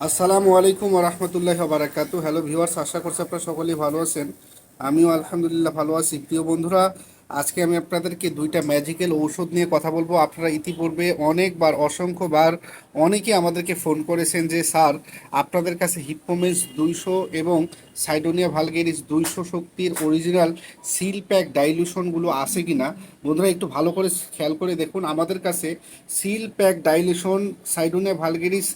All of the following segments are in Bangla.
আসসালামু আলাইকুম রহমতুল্লাহ বারাকাতু হ্যালো ভিউয়ার্স আশা করছি আপনারা সকলেই ভালো আছেন। আমিও আলহামদুলিল্লাহ ভালো আছি। প্রিয় বন্ধুরা, আজকে আমি আপনাদেরকে দুইটা ম্যাজিক্যাল ঔষধ নিয়ে কথা বলব। আপনারা ইতিপূর্বে অনেকবার, অসংখ্যবার অনেকে আমাদেরকে ফোন করেছেন যে, স্যার, আপনাদের কাছে হিপ্পোমেন্স দুইশো এবং সাইডোনিয়া ভালগেরিস দুইশো শক্তির অরিজিনাল সিল প্যাক ডাইলুশনগুলো আছে কি না বন্ধুরা, একটু ভালো করে খেয়াল করে দেখুন। আমাদের কাছে seal pack dilution Cydonia vulgaris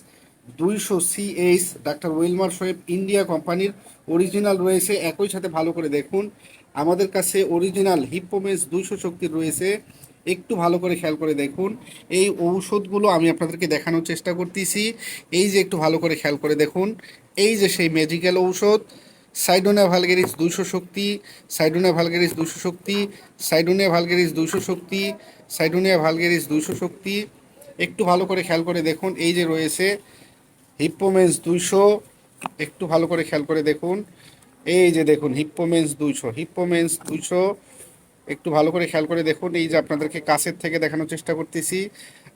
দুইশো CH doctor Willmar Schwabe India কোম্পানির অরিজিনাল রয়েছে। একই সাথে ভালো করে দেখুন। আমাদের কাছে অরিজিনাল হিপ্পোমেন্স দুইশো শক্তির রয়েছে। একটু ভালো করে খেয়াল করে দেখুন। এই ঔষধগুলো আমি আপনাদেরকে দেখানোর চেষ্টা করতেছি। এই যে একটু ভালো করে খেয়াল করে দেখুন। এই যে সেই ম্যাজিক্যাল ঔষধ সাইডোনা ভালগেরিস দুইশো শক্তি সাইডোনা ভালগেরিস দুইশো শক্তি সাইডোনিয়া ভালগেরিস দুইশো শক্তি সাইডোনিয়া ভালগেরিস দুইশো শক্তি। একটু ভালো করে খেয়াল করে দেখুন। এই যে রয়েছে হিপ্পোমেন্স দুইশো। একটু ভালো করে খেয়াল করে দেখুন। এই যে দেখুন হিপ্পোমেন্স দুইশো হিপ্পোমেন্স দুইশো। একটু ভালো করে খেয়াল করে দেখুন। এই যে আপনাদেরকে কাছের থেকে দেখানোর চেষ্টা করতেছি।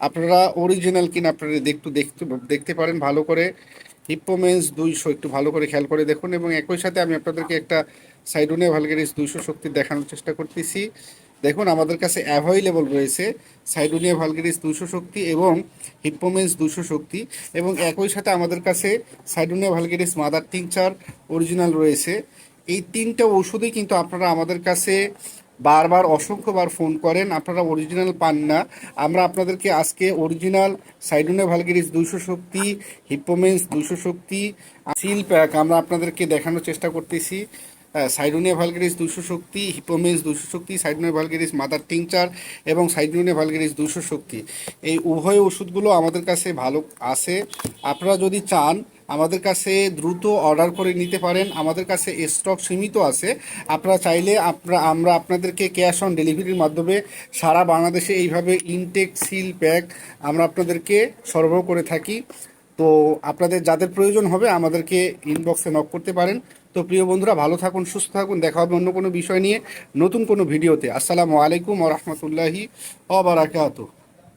আপনারা অরিজিনাল কিনা আপনারা একটু দেখতে দেখতে পারেন ভালো করে। হিপ্পোমেন্স দুইশো, একটু ভালো করে খেয়াল করে দেখুন। এবং একই সাথে আমি আপনাদেরকে একটা সাইডোনে ভালগেরিস দুইশো শক্তি দেখানোর চেষ্টা করতেছি। দেখুন, আমাদের কাছে অ্যাভেলেবল রয়েছে সাইডোনিয়া ভালগেরিস দুশো শক্তি এবং হিপ্পোমেন্স দুশো শক্তি এবং একই সাথে আমাদের কাছে Cydonia vulgaris mother tincture original রয়েছে। এই তিনটা ওষুধই কিন্তু আপনারা আমাদের কাছে বারবার, অসংখ্যবার ফোন করেন। আপনারা অরিজিনাল পান না। আমরা আপনাদেরকে আজকে অরিজিনাল সাইডোনিয়া ভালগেরিস দুইশো শক্তি হিপ্পোমেন্স দুইশো শক্তি সিল প্যাক আমরা আপনাদেরকে দেখানোর চেষ্টা করতেছি। সাইডোনিয়া ভালগেরিস দুশো শক্তি, হিপোমেন্স দুশো শক্তি সাইডোনিয়া ভালগেরিস মাদার টিংচার এবং সাইডোনিয়া ভালগেরিস দুশো শক্তি। এই উভয় ওষুধগুলো আমাদের কাছে ভালো আছে। আপনারা যদি চান, আমাদের কাছে দ্রুত অর্ডার করে নিতে পারেন। আমাদের কাছে স্টক সীমিত আছে। আপনারা চাইলে আপনারা আমরা আপনাদেরকে ক্যাশ অন ডেলিভারির মাধ্যমে সারা বাংলাদেশে এইভাবে ইনটেক সিল প্যাক আমরা আপনাদেরকে সরবরাহ করে থাকি। তো আপনাদের যাদের প্রয়োজন হবে আমাদেরকে ইনবক্সে নক করতে পারেন। তো প্রিয় বন্ধুরা, ভালো থাকুন, সুস্থ থাকুন, দেখা হবে অন্য কোনো বিষয় নিয়ে নতুন কোনো ভিডিওতে। আসসালামু আলাইকুম ওরহমতুল্লাহি অবরাকাতু